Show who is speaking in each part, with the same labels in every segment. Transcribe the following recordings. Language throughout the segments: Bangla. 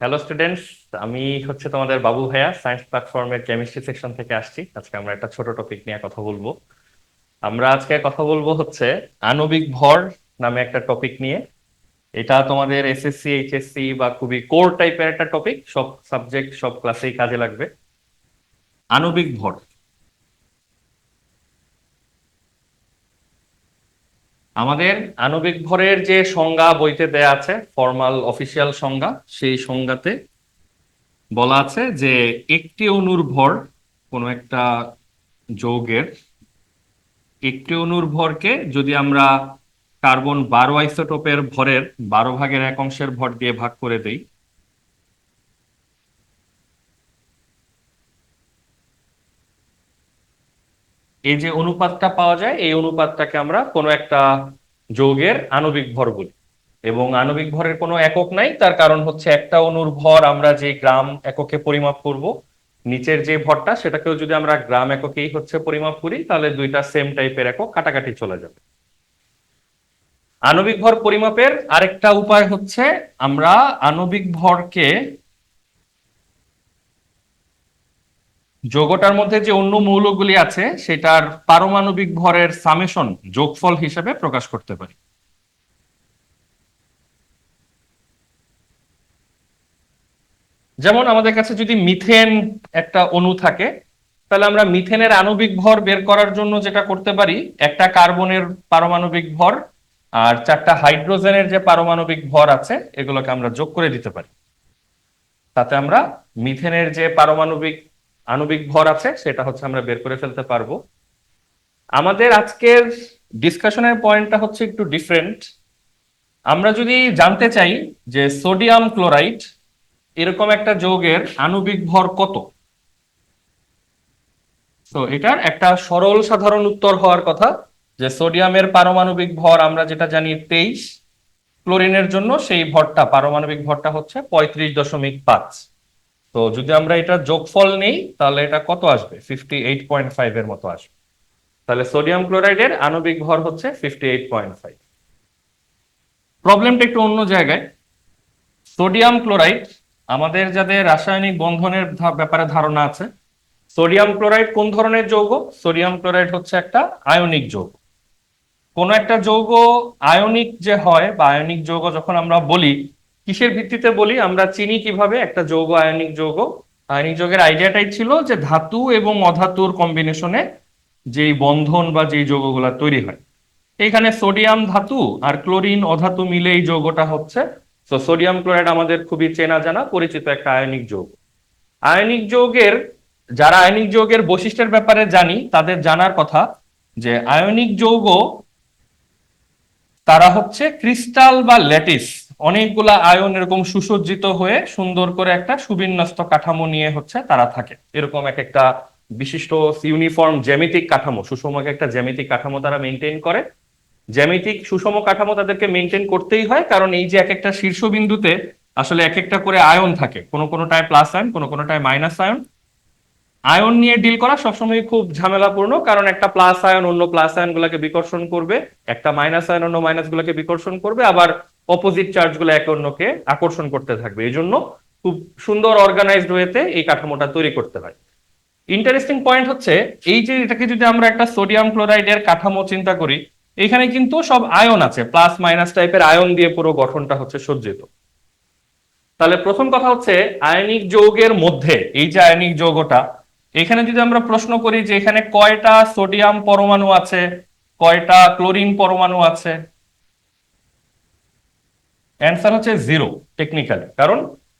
Speaker 1: হ্যালো স্টুডেন্টস আমি হচ্ছে তোমাদের বাবু ভাইয়া সায়েন্স প্ল্যাটফর্মের কেমিস্ট্রি সেকশন থেকে আসছি। আজকে আমরা একটা ছোট টপিক নিয়ে কথা বলব। আমরা আজকে কথা বলব হচ্ছে আণবিক ভর নামে একটা টপিক নিয়ে। এটা তোমাদের এসএসসি এইচএসসি বা খুবই কোর টাইপের একটা টপিক সব সাবজেক্ট সব ক্লাসেই কাজে লাগবে। আণবিক ভর। আমাদের আণবিক ভরের যে সংজ্ঞা বইতে দেয়া আছে ফর্মাল অফিসিয়াল সংজ্ঞা, সেই সংজ্ঞাতে বলা আছে যে একটি অণুর ভর কোনো একটা যৌগের, একটি অণুর ভরকে যদি আমরা কার্বন বারো আইসোটোপের ভরের বারো ভাগের এক অংশের ভর দিয়ে ভাগ করে দেই এই যে অনুপাতটা পাওয়া যায়, এই অনুপাতটাকে আমরা কোনো একটা যৌগের আণবিক ভর বলি। এবং আণবিক ভরের কোনো একক নাই, তার কারণ হচ্ছে একটা অণুর ভর আমরা যে গ্রাম এককে পরিমাপ করব, নিচের যে ভরটা সেটাকেও যদি আমরা গ্রাম এককেই হচ্ছে পরিমাপ করি, তাহলে দুইটা সেম টাইপের একক কাটাকাটি চলে যাবে। আণবিক ভর পরিমাপের আরেকটা উপায় হচ্ছে, আমরা আণবিক ভরকে যৌগটার মধ্যে যে অন্য মৌলগুলি আছে, সেটার পারমাণবিক ভরের সামেশন যোগফল হিসেবে প্রকাশ করতে পারি। যেমন আমাদের কাছে যদি মিথেন একটা অণু থাকে, তাহলে আমরা মিথেনের আণবিক ভর বের করার জন্য যেটা করতে পারি, একটা কার্বনের পারমাণবিক ভর আর চারটা হাইড্রোজেনের যে পারমাণবিক ভর আছে, এগুলোকে আমরা যোগ করে দিতে পারি। তাতে আমরা মিথেনের যে পারমাণবিক আণবিক ভর আছে, সেটা হচ্ছে আমরা বের করে ফেলতে পারব। আমাদের আজকের ডিসকাশনের পয়েন্টটা হচ্ছে একটু ডিফারেন্ট আমরা যদি জানতে চাই যে সোডিয়াম ক্লোরাইড এরকম একটা যৌগের আণবিক ভর কত? তো এটার একটা সরল সাধারণ উত্তর হওয়ার কথা যে সোডিয়ামের পারমাণবিক ভর আমরা যেটা জানি তেইশ ক্লোরিনের জন্য সেই ভরটা, পারমাণবিক ভরটা হচ্ছে পঁয়ত্রিশ দশমিক পাঁচ। তো যদি আমরা এটা যোগফল নেই, তাহলে এটা কত আসবে? ফিফটি এইট পয়েন্ট ফাইভ এর মতো আসবে। তাহলে সোডিয়াম ক্লোরাইডের আণবিক ভর হচ্ছে ফিফটি এইট পয়েন্ট ফাইভ প্রবলেমটা একটু অন্য জায়গায়। সোডিয়াম ক্লোরাইড, আমাদের যাদের রাসায়নিক বন্ধনের ব্যাপারে ধারণা আছে, সোডিয়াম ক্লোরাইড কোন ধরনের যৌগ? সোডিয়াম ক্লোরাইড হচ্ছে একটা আয়নিক যৌগ। কোন একটা যৌগ আয়নিক যে হয় বা আয়নিক যৌগ যখন আমরা বলি কিসের ভিত্তিতে বলি? আমরা চিনি কীভাবে? একটা যৌগ, আয়নিক যৌগ। আয়নিক যৌগের আইডিয়াটাই ছিল যে ধাতু এবং অধাতুর কম্বিনেশনে যেই বন্ধন বা যেই যৌগগুলা তৈরি হয়। এখানে সোডিয়াম ধাতু আর ক্লোরিন অধাতু মিলে এই যৌগটা হচ্ছে। তো সোডিয়াম ক্লোরাইড আমাদের খুবই চেনা জানা, পরিচিত একটা আয়নিক যৌগ। আয়নিক যৌগের, যারা আয়নিক যৌগের বৈশিষ্ট্যের ব্যাপারে জানি, তাদের জানার কথা যে আয়নিক যৌগ, তারা হচ্ছে ক্রিস্টাল বা ল্যাটিস অনেকগুলা আয়ন এরকম সুসজ্জিত হয়ে সুন্দর করে একটা সুবিন্যস্ত কাঠামো নিয়ে হচ্ছে তারা থাকে। এরকম এক একটা বিশিষ্ট ইউনিফর্ম জ্যামিতিক কাঠামো, সুষম এক একটা জ্যামিতিক কাঠামো তারা মেনটেন করে। জ্যামিতিক, সুষম কাঠামো তাদেরকে মেনটেন করতেই হয়, কারণ এই যে এক একটা শীর্ষবিন্দুতে আসলে এক একটা করে আয়ন থাকে। কোনো কোনোটায় প্লাস আয়ন, কোনো কোনোটায় মাইনাস আয়ন। আয়ন নিয়ে ডিল করা সবসময় খুব ঝামেলাপূর্ণ, কারণ একটা প্লাস আয়ন অন্য প্লাস আয়ন গুলাকে বিকর্ষণ করবে, একটা মাইনাস আয়ন অন্য মাইনাস গুলাকে বিকর্ষণ করবে, আবার অপোজিট চার্জগুলো একে অন্যকে আকর্ষণ করতে থাকবে। এই জন্য খুব সুন্দর অর্গানাইজড ওয়েতে এই কাঠামোটা তৈরি করতে হয়। ইন্টারেস্টিং পয়েন্ট হচ্ছে, এই যে এটাকে যদি আমরা একটা সোডিয়াম ক্লোরাইডের কাঠামো চিন্তা করি, এখানে কিন্তু সব আয়ন আছে প্লাস মাইনাস টাইপের আয়ন দিয়ে পুরো গঠনটা হচ্ছে সজ্জিত। তাহলে প্রথম কথা হচ্ছে, আয়নিক যৌগের মধ্যে, এই যে আয়নিক যৌগটা, এখানে যদি আমরা প্রশ্ন করি যে এখানে কয়টা সোডিয়াম পরমাণু আছে, কয়টা ক্লোরিন পরমাণু আছে অ্যান্সার হচ্ছে জিরো টেকনিক্যালি কারণ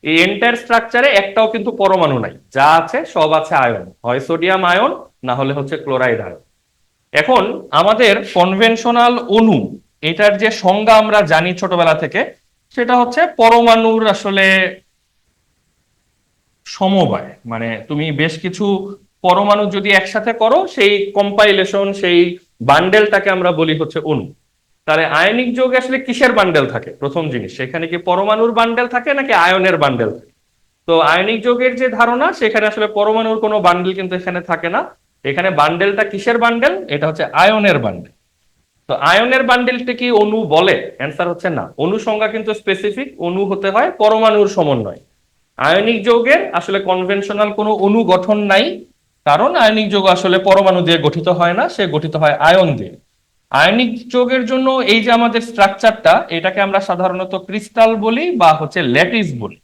Speaker 1: এই এন্টায়ার স্ট্রাকচারে একটাও কিন্তু পরমাণু নাই। যা আছে, সব আছে আয়ন। হয় সোডিয়াম আয়ন, না হলে হচ্ছে ক্লোরাইড আয়ন। এখন আমাদের কনভেনশনাল অণু, এটার যে সংজ্ঞা আমরা জানি ছোটবেলা থেকে, সেটা হচ্ছে পরমাণুর আসলে সমবায়। মানে তুমি বেশ কিছু পরমাণু যদি একসাথে করো, সেই কম্পাইলেশন সেই বান্ডেলটাকে আমরা বলি হচ্ছে অণু। তাহলে আয়নিক যৌগে আসলে কিসের বান্ডেল থাকে? প্রথম জিনিস, সেখানে কি পরমাণুর বান্ডেল থাকে নাকি আয়নের বান্ডেল থাকে? তো আয়নিক যৌগের যে ধারণা, সেখানে আসলে পরমাণুর কোনো বান্ডেল কিন্তু এখানে থাকে না। এখানে বান্ডেলটা কিসের বান্ডেল এটা হচ্ছে আয়নের বান্ডেল তো আয়নের বান্ডেলটা কি অণু বলে? অ্যান্সার হচ্ছে না। অণু সংজ্ঞা কিন্তু স্পেসিফিক অণু হতে হয় পরমাণুর সমন্বয়। আয়নিক যৌগের আসলে কনভেনশনাল কোনো অণু গঠন নাই, কারণ আয়নিক যৌগ আসলে পরমাণু দিয়ে গঠিত হয় না, সে গঠিত হয় আয়ন দিয়ে। আয়নিক যৌগের জন্য এই যে আমাদের স্ট্রাকচারটা, এটাকে আমরা সাধারণত ক্রিস্টাল বলি বা হচ্ছে ল্যাটিস বলি।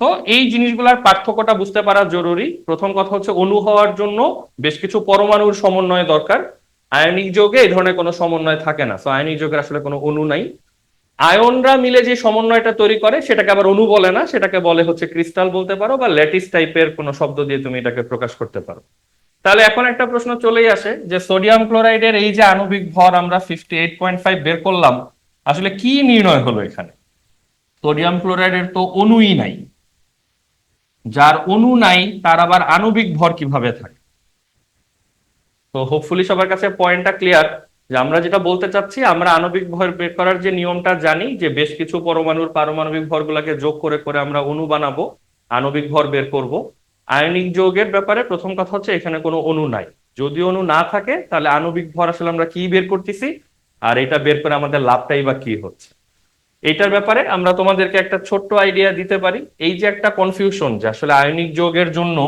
Speaker 1: তো এই জিনিসগুলোর পার্থক্যটা বুঝতে পারা জরুরি। প্রথম কথা হচ্ছে অণু হওয়ার জন্য বেশ কিছু পরমাণুর সমন্বয় দরকার। আয়নিক যৌগে এই ধরনের কোনো সমন্বয় থাকে না। তো আয়নিক যৌগের আসলে কোনো অণু নাই। আয়নরা মিলে যে সমন্বয়টা তৈরি করে, সেটাকে আবার অণু বলে না। সেটাকে বলে হচ্ছে ক্রিস্টাল বলতে পারো বা ল্যাটিস টাইপের কোনো শব্দ দিয়ে তুমি এটাকে প্রকাশ করতে পারো। তাহলে এখন একটা প্রশ্ন চলেই আসে যে সোডিয়াম ক্লোরাইডের এই যে আণবিক ভর আমরা ফিফটি এইট পয়েন্ট ফাইভ বের করলাম, আসলে কি নির্ণয় হলো এখানে? সোডিয়াম ক্লোরাইডের তো অণুই নাই। যার অণু নাই, তার আবার আণবিক ভর কীভাবে থাকে? তো হোপফুলি সবার কাছে পয়েন্টটা ক্লিয়ার যে আমরা যেটা বলতে চাচ্ছি, আমরা আণবিক ভর বের করার যে নিয়মটা জানি, যে বেশ কিছু পরমাণুর পারমাণবিক ভরগুলোকে যোগ করে করে আমরা অণু বানাবো, আণবিক ভর বের করব। আয়নিক যৌগের ব্যাপারে প্রথম কথা হচ্ছে এখানে কোনো অণু নাই। যদি অণু না থাকে, তাহলে আণবিক ভর আসলে আমরা কি বের করতেছি? আর এটা বের করে আমাদের লাভটাই বা কি হচ্ছে? এটার ব্যাপারে আমরা তোমাদেরকে একটা ছোট্ট আইডিয়া দিতে পারি। এই যে একটা কনফিউশন যে আসলে আয়নিক যৌগের জন্য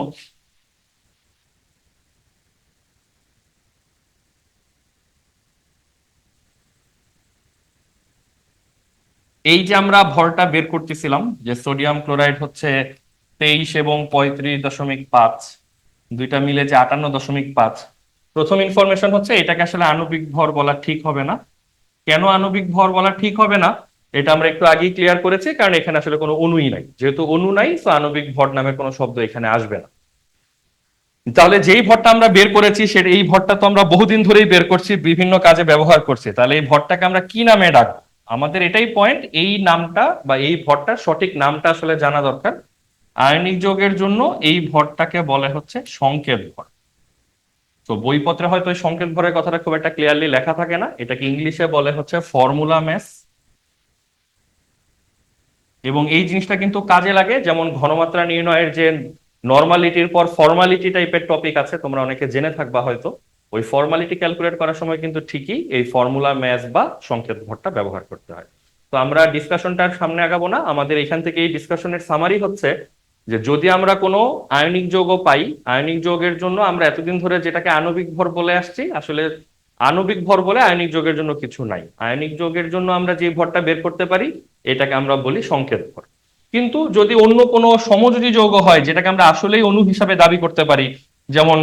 Speaker 1: এই যে আমরা ভরটা বের করতেছিলাম, যে সোডিয়াম ক্লোরাইড হচ্ছে তেইশ এবং পঁয়ত্রিশ দশমিক পাঁচ। দুইটা মিলে যে আটান্ন দশমিক পাঁচ। প্রথম ইনফরমেশন হচ্ছে, এটাকে আসলে আণবিক ভর বলা ঠিক হবে না। কেন আণবিক ভর বলা ঠিক হবে না? এটা আমরা একটু আগেই ক্লিয়ার করেছি, কারণ এখানে আসলে কোনো অণুই নাই। যেহেতু অণু নাই, তো আণবিক ভর নামে কোনো শব্দ এখানে আসবে না। তাহলে যেই ভরটা আমরা বের করেছি সেটা এই ভরটা তো আমরা বহুদিন ধরেই বের করছি, বিভিন্ন কাজে ব্যবহার করছি। তাহলে এই ভরটাকে আমরা কি নামে ডাকবো? আমাদের এটাই পয়েন্ট এই নামটা বা এই ভরটার সঠিক নামটা আসলে জানা দরকার। আয়নিক যোগের জন্য এই ভরটাকে বলে হচ্ছে সংকেত ভর। তো বইপত্রে হয়তো সংকেত ভরের কথাটা খুব একটা ক্লিয়ারলি লেখা থাকে না। এটাকে ইংলিশে বলে হচ্ছে ফর্মুলা ম্যাস এবং এই জিনিসটা কিন্তু কাজে লাগে, যেমন ঘনমাত্রা নির্ণয়ের যে নর্মালিটির পর ফর্মালিটি টাইপের টপিক আছে, তোমরা অনেকে জেনে থাকবা হয়তো। ওই ফর্মালিটি ক্যালকুলেট করার সময় কিন্তু ঠিকই এই ফর্মুলা ম্যাথ বা সংকেত ভরটা ব্যবহার করতে হয়। তো আমরা ডিসকাশনটার সামনে আগাবো না। আমাদের এখান থেকে এই ডিসকাশনের সামারি হচ্ছে যে যদি আমরা কোনো আয়নিক যৌগ পাই, আয়নিক যৌগের জন্য আমরা এতদিন ধরে যেটাকে আণবিক ভর বলে আসছি, আসলে আণবিক ভর বলে আয়নিক যৌগের জন্য কিছু নাই। আয়নিক যৌগের জন্য আমরা যে ভরটা বের করতে পারি, এটাকে আমরা বলি সংকেত ভর। কিন্তু যদি অন্য কোনো সমযোজী যৌগ হয়, যেটাকে আমরা আসলেই অণু হিসাবে দাবি করতে পারি, যেমন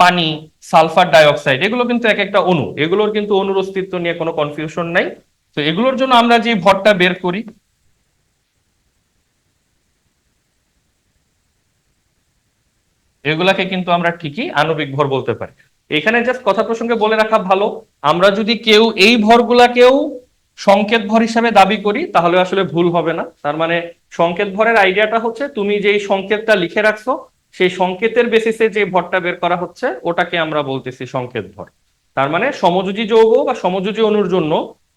Speaker 1: পানি, সালফার ডাইঅক্সাইড, এগুলো কিন্তু এক একটা অণু। এগুলোর কিন্তু অণুর অস্তিত্ব নিয়ে কোনো কনফিউশন নাই। তো এগুলোর জন্য আমরা যে ভরটা বের করি এগুলাকে কিন্তু আমরা ঠিকই আণবিক ভর বলতে পারি। এখানে জাস্ট কথা প্রসঙ্গে বলে রাখা ভালো, আমরা যদি কেউ এই ভরগুলাকেও সংকেত ভর হিসাবে দাবি করি, তাহলে আসলে ভুল হবে না। তার মানে সংকেত ভরের আইডিয়াটা হচ্ছে, তুমি যেই সংকেতটা লিখে রাখছো, সেই সংকেতের বেসিসে যে ভরটা বের করা হচ্ছে, ওটাকে আমরা বলতেছি সংকেত ভর। তার মানে সমযোজী যৌগ বা সমযোজী অণুর জন্য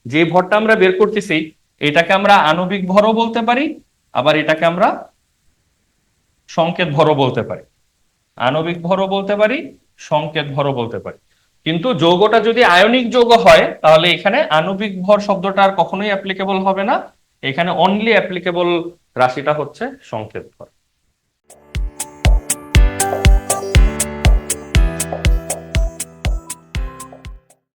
Speaker 1: যে ভরটা আমরা বের করতেছি, এটাকে আমরা আণবিক ভরও বলতে পারি, আবার এটাকে আমরা সংকেত ভরও বলতে পারি। আণবিক ভরও বলতে পারি, সংকেত ভরও বলতে পারি। কিন্তু যৌগটা যদি আয়নিক যৌগ হয়, তাহলে এখানে আণবিক ভর শব্দটা আর কখনোই অ্যাপ্লিকেবল হবে না। এখানে অনলি অ্যাপ্লিকেবল রাশিটা হচ্ছে সংকেত ভর।